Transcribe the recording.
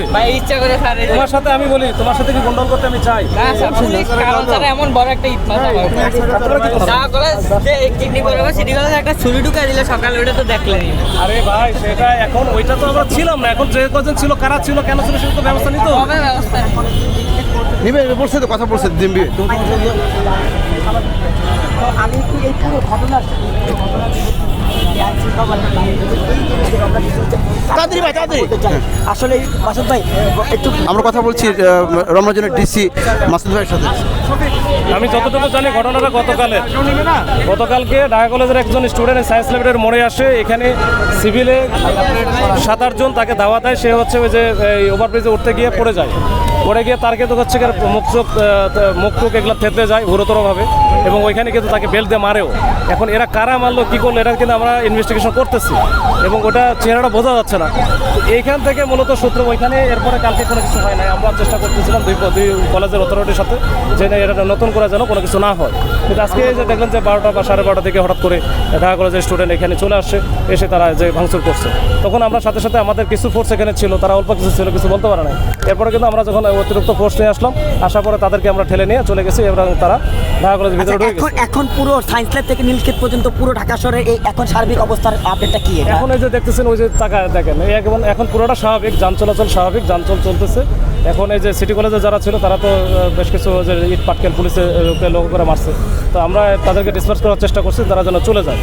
সাথে ভাই ইচ্ছা করে স্যার তোমার সাথে আমি বলি তোমার সাথে কি গন্ডল করতে আমি চাই? না স্যার পুলিশ কারণ স্যার এমন বড় একটা ইট মাথা যা করে যে কিডনি করে সিটি কলেজে একটা ছুরি ঢুকাই দিলে সকালে ওটা তো দেখলেনি আরে ভাই সেটা এখন ওইটা তো আমরা ছিলাম না। এখন যে কজন ছিল কারা ছিল কেন ছিল সেটা তো ব্যবস্থা নিত হবে। ব্যবস্থা নেই। নিবে বলছে তো কথা বলছে দিনবি আমি একটু এই ঘটনা তাড়াতাড়ি ভাই তাড়াতাড়ি। আসলে মাসুদ ভাই একটু আমরা কথা বলছি আহ, ডিসি মাসুদ ভাইয়ের সাথে। আমি যতটুকু জানি ঘটনাটা গতকালের। গতকালকে ঢাকা কলেজের একজন স্টুডেন্ট সায়েন্স ল্যাবরের মোড়ে আসে এখানে সিভিলে সাত আটজন তাকে দাওয়া দেয় সে হচ্ছে ওই যে ওভারব্রিজে উঠতে গিয়ে পড়ে যায়। পড়ে গিয়ে তার কিন্তু হচ্ছে মুখ চোখ মুখ টুক এগুলো থেতলে যায় গুরুতরভাবে। এবং ওইখানে কিন্তু তাকে বেল্ট দিয়ে মারেও। এখন এরা কারা মারলো, কী করল, এটা কিন্তু আমরা ইনভেস্টিগেশন করতেছি। এবং ওটা চেহারাটা বোঝা যাচ্ছে না। এইখান থেকে মূলত সূত্র ওইখানে, এরপরে কালকে কোনো কিছু হয় নাই। আমরা চেষ্টা করতেছিলাম দুই দুই কলেজের অথরিটির সাথে যে এটা নতুন করে যেন কোনো কিছু না হয়। কিন্তু আজকে যে দেখলেন যে বারোটা বা সাড়ে বারোটা থেকে হঠাৎ করে ঢাকা কলেজের স্টুডেন্ট এখানে চলে আসছে, এসে তারা যে ভাঙচুর করছে। তখন আমরা সাথে সাথে আমাদের কিছু ফোর্স এখানে ছিল, তারা অল্প কিছু ছিল, কিছু বলতে পারে না এরপরে কিন্তু আমরা যখন অতিরিক্ত ফোর্স নিয়ে আসলাম। আসার পরে তাদেরকে আমরা ঠেলে নিয়ে চলে গেছি এবং তারা ঢাকা কলেজের ভিতরে ঢুকে এখন এখন পুরো সায়েন্স ল্যাব থেকে নীলক্ষেত পর্যন্ত পুরো ঢাকা শহরের এই এখন সার্বিক অবস্থার আপডেটটা কি এখন এই যে দেখতেছেন ওই যে টাকা দেখেন এই এখন এখন পুরোটা স্বাভাবিক যান চলাচল স্বাভাবিক যান চল চলতেছে। এখন এই যে সিটি কলেজে যারা ছিল তারা তো বেশ কিছু যে ইট পাটকেল পুলিশে লোক করে মারছে। তো আমরা তাদেরকে ডিসপার্স করার চেষ্টা করছি তারা যেন চলে যায়।